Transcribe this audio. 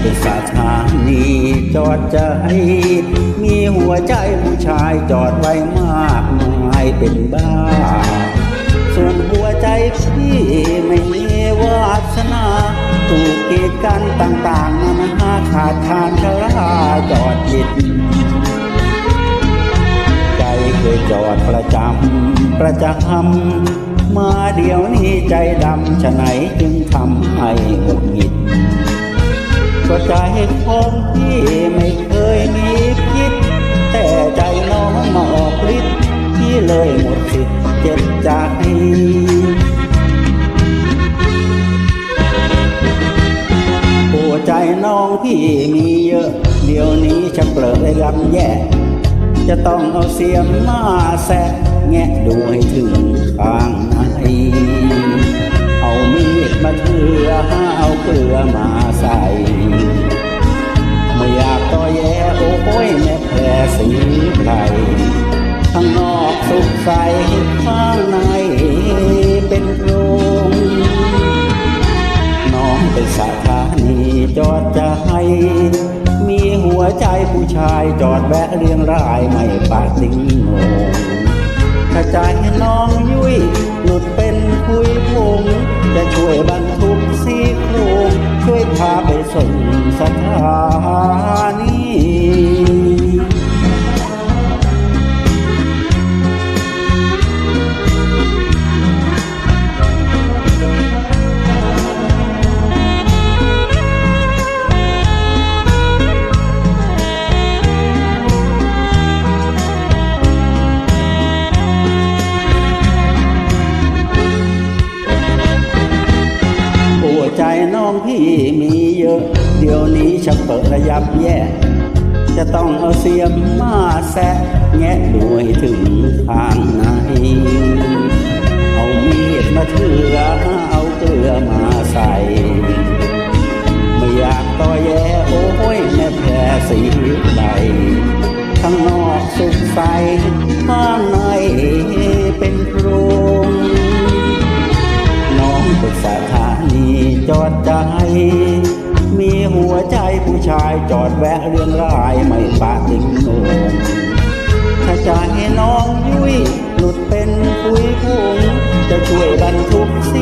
เป็นสถานีจอดใจ มีหัวใจผู้ชายจอดไว้มากมายเป็นบ้า ส่วนหัวใจพี่ไม่มีวาสนาถูกกีดกันต่างๆนานาขาดทานชราจอดยิดใจเคยจอดประจำประจำมาเดี๋ยวนี้ใจดำฉะไหนจึงทำให้หงุดหงิด ก็ใจของพี่ไม่เคยมีพิษแต่ใจน้องมาออกฤทธิ์พี่เลยหมดสิทธิ์เจ็บใจหัวใจน้องพี่มีเยอะ เดี๋ยวนี้ชักเปลอะเลยรับแย่ จะต้องเอาเสียมมาแสะแงะดูให้ถึงข้าง ใสข้างในเป็นโรงน้องเป็นสถานีจอดจะให้ มีหัวใจผู้ชายจอดแวะเรียงรายไม่ปาดดิ้งโหนงถ้าใจให้น้องยุ้ยหลุดเป็นคุยพงจะช่วยบรรทุกซี่โครงช่วยพาไปส่งสถาน น้องพี่มีเยอะ เดี๋ยวนี้ชักเปิดระยับแย่ จะต้องเอาเสียมมาแซะแงะด้วยถึงข้างในเอามีดมาเถือเอาเกลือมาใส่ ไม่อยากต่อแย่โอ้ยแม่แผลสีใดข้างนอกสุขใสข้างใน จอดใจ มีหัวใจผู้ชายจอดแวะเรื่องรายไม่ปาติงหนงถ้าใจน้องยุ้ยหลุดเป็นปุยพุงจะช่วยบรรทุกสิ